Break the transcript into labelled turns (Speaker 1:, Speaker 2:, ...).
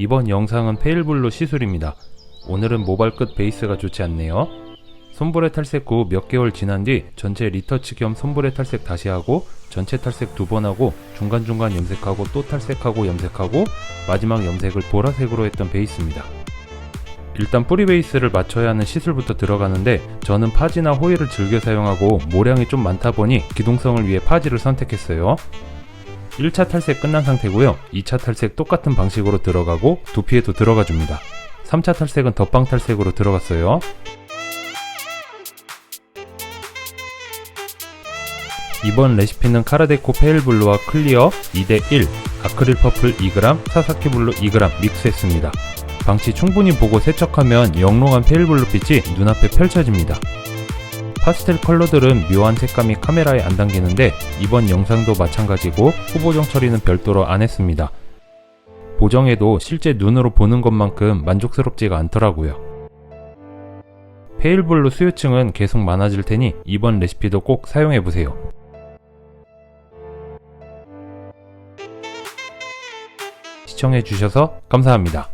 Speaker 1: 이번 영상은 페일블루 시술입니다. 오늘은 모발 끝 베이스가 좋지 않네요. 손불의 탈색 후 몇 개월 지난 뒤 전체 리터치 겸 손불의 탈색 다시 하고 전체 탈색 두 번 하고 중간중간 염색하고 또 탈색하고 염색하고 마지막 염색을 보라색으로 했던 베이스입니다. 일단 뿌리 베이스를 맞춰야 하는 시술부터 들어가는데 저는 파지나 호일을 즐겨 사용하고 모량이 좀 많다 보니 기동성을 위해 파지를 선택했어요. 1차 탈색 끝난 상태고요. 2차 탈색 똑같은 방식으로 들어가고 두피에도 들어가 줍니다. 3차 탈색은 덧방 탈색으로 들어갔어요. 이번 레시피는 카라데코 페일블루와 클리어 2대1, 아크릴 퍼플 2g, 사사키 블루 2g 믹스했습니다. 방치 충분히 보고 세척하면 영롱한 페일블루 빛이 눈앞에 펼쳐집니다. 파스텔 컬러들은 묘한 색감이 카메라에 안 담기는데 이번 영상도 마찬가지고 후보정 처리는 별도로 안 했습니다. 보정해도 실제 눈으로 보는 것만큼 만족스럽지가 않더라고요. 페일블루 수요층은 계속 많아질 테니 이번 레시피도 꼭 사용해보세요. 시청해주셔서 감사합니다.